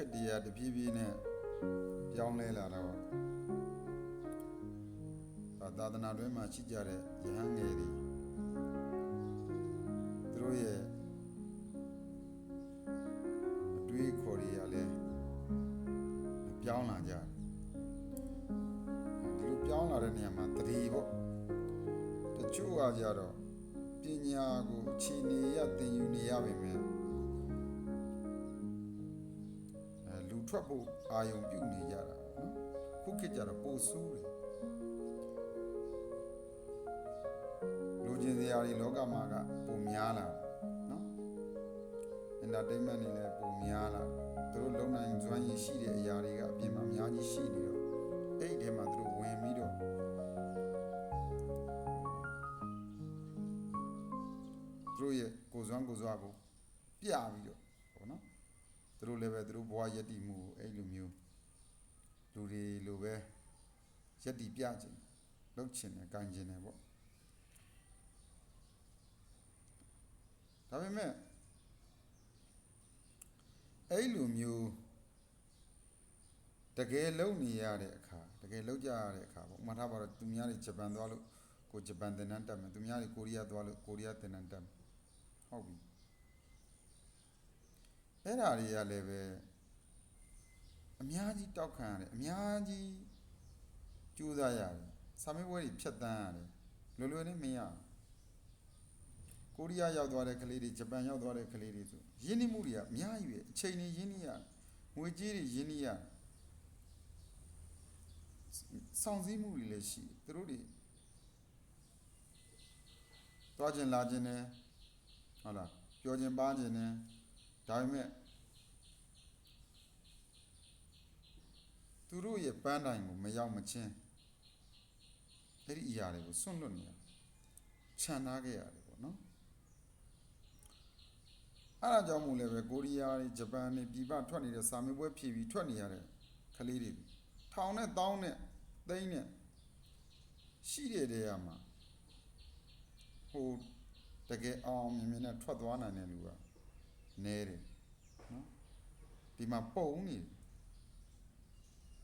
က်တည်းတဖြည်းဖြည်းနဲ့ပြောင်းလဲလာတော့ဒါသာသနာတွင်မှာရှိကြတဲ့ယဟန်ငယ်တွေသူတို့ရဲ့အတွေးခေါ်တွေကလည်းပြောင်းလာကြတယ်ဒီလိုပြောင်းလာတဲ့နေရာမှာတတိပေါ့တချို့ကကြတော့ပညာကိုခြေနေရသင်ယူနေရပါမယ် ထွက်ဖို့အာယုံပြုတ်နေကြတာပေါ့နော်ခုခေတ်ကျတော့ပိုဆိုးတယ်လူချင်းစရာတွေလောကမှာကပုံများလာတယ်နော် entertainment တွေလည်းပုံများလာတယ်သူတို့လုံနိုင်ကျွမ်းရည်ရှိတဲ့အရာတွေကအပြင်မှာအများကြီးရှိနေတော့အဲ့ဒီထဲမှာသူတို့ဝင်ပြီးတော့သူတို့ရဲ့ကိုယ်စွမ်းကိုယ်စွာကိုပြပြီးတော့ပေါ့နော် သူတို့လည်းပဲသူတို့ဘဝယက်တီမှုကိုအဲ့လိုမျိုးလူတွေလိုပဲယက်တီပြခြင်းလုပ်ခြင်းနဲ့ကန်ခြင်းနဲ့ပေါ့ဒါပေမဲ့အဲ့လိုမျိုးတကယ်လုံနေရတဲ့အခါတကယ်လုံကြရတဲ့အခါပေါ့ဥပမာထားပါတော့သူများတွေဂျပန်သွားလို့ကိုဂျပန်သင်တန်းတက်မယ်သူများတွေကိုရီးယားသွားလို့ကိုရီးယားသင်တန်းတက်မယ်ဟုတ်ပြီ အဲ့ဓာတွေကလည်းပဲအများကြီးတောက်ခံရတယ်အများကြီးကြိုးစားရတယ်စာမေးပွဲတွေဖြတ်တန်းရတယ်လွယ်လွယ်နဲ့မရဘူးကိုရီးယားရောက်သွားတဲ့ကလေးတွေဂျပန်ရောက်သွားတဲ့ကလေးတွေဆိုရင်းနှီးမှုတွေကအများကြီးပဲအချိန်တွေရင်းနှီးရတယ်ငွေကြေးတွေရင်းနှီးရတယ်စောင့်စည်းမှုတွေလည်းရှိတယ်သူတို့တွေသွားခြင်းလာခြင်းနဲ့ဟုတ်လားပြောခြင်းပါခြင်းနဲ့ဒါပေမဲ့သူတို့ ရဲ့ပန်းတိုင်ကိုမရောက်မချင်းအဲ့ဒီအရာတွေကိုစွန့်လွတ်နေရခြံထားခဲ့ရတယ်ပေါ့နော်အဲ့ဒါကြောင့်မို့လဲပဲကိုရီးယားတွေဂျပန်တွေပြည်ပထွက်နေတဲ့စာမေးပွဲဖြည့်ပြီးထွက်နေရတဲ့ကလေးတွေထောင်နဲ့တောင်းနဲ့သိန်းနဲ့ရှိတဲ့နေရာမှာဟိုတကယ်အောင်အောင်မြင်မြင်နဲ့ထွက်သွားနိုင်တဲ့လူကနဲတယ်နော်ဒီမှာပုံနေတယ်အ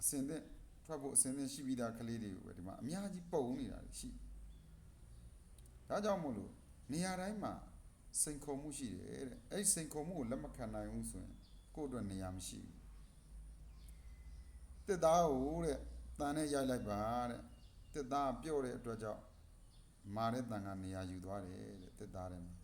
စင်သက်ထွက်ဖို့အစင်သက်ရှိပြီးသားကလေးတွေကိုပဲဒီမှာအများကြီးပုံနေတာတွေရှိဒါကြောင့်မို့လို့နေရာတိုင်းမှာစိန်ခေါ်မှုရှိတယ်တဲ့အဲ့ဒီစိန်ခေါ်မှုကိုလက်မခံနိုင်ဘူးဆိုရင်ကိုယ့်အတွက်နေရာမရှိဘူးတစ်သားကိုတဲ့တန်နဲ့ရိုက်လိုက်ပါတဲ့တစ်သားပြော့တဲ့အတွက်ကြောင့်မာတဲ့တန်ကနေရာယူသွားတယ်တဲ့တစ်သားထဲမှာ